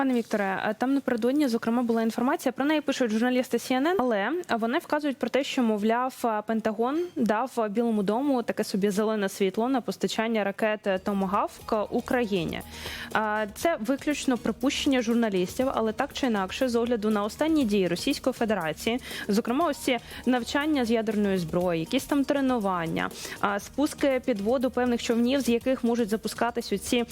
Пане Вікторе, там напередодні, зокрема, була інформація. Про неї пишуть журналісти CNN, але вони вказують про те, що мовляв Пентагон дав Білому дому таке собі зелене світло на постачання ракет Томагавк Україні. Це виключно припущення журналістів, але так чи інакше, з огляду на останні дії Російської Федерації, зокрема, ось ці навчання з ядерної зброї, якісь там тренування, спуски під воду певних човнів, з яких можуть запускатись оці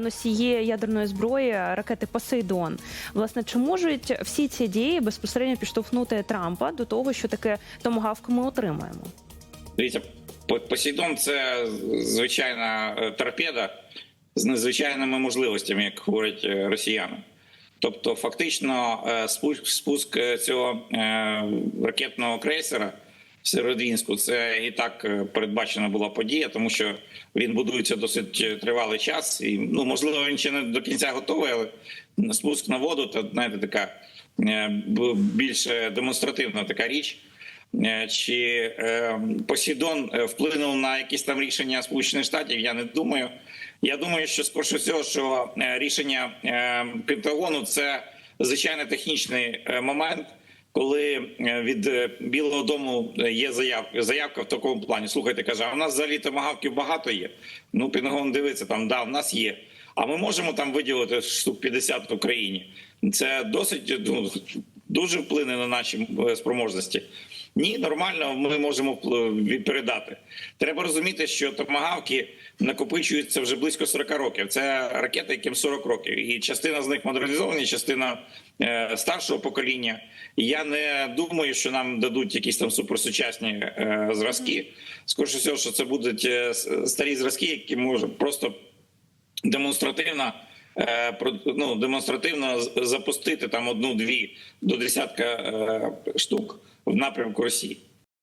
носії ядерної зброї, ракети Посейдон. Власне, чи можуть всі ці дії безпосередньо підштовхнути Трампа до того, що таке томагавк ми отримаємо? Дивіться, По- Посейдон це звичайна е, торпеда з незвичайними можливостями, як говорять е, росіяни. Тобто, фактично, е, спуск, цього ракетного крейсера в Северодвінську це і так е, передбачена була подія, тому що він будується досить е, тривалий час. І ну можливо, він ще не до кінця готовий, але спуск на воду це знаєте, така е, б- більш демонстративна така річ. Чи Посейдон е, вплинув на якісь там рішення Сполучених Штатів? Я не думаю. Я думаю, що скорше всього, що рішення Пентагону це звичайно технічний момент, коли е, від е, Білого Дому е, є заявка, заявка в такому плані. Слухайте, каже, а в нас взагалі томагавків багато є. Ну, Пінгон дивиться там, да, в нас є. А ми можемо там виділити штук 50 в Україні. Це досить ну, дуже вплине на наші е, спроможності. Ні, нормально, ми можемо передати. Треба розуміти, що томагавки накопичуються вже близько 40 років. Це ракети, яким 40 років, і частина з них модернізовані, частина е, старшого покоління. Я не думаю, що нам дадуть якісь там суперсучасні е, зразки. Скоріше всього, що це будуть е, старі зразки, які можуть просто демонстративно. Е, Ну, демонстративно запустити там одну-дві до десятка е, штук в напрямку Росії.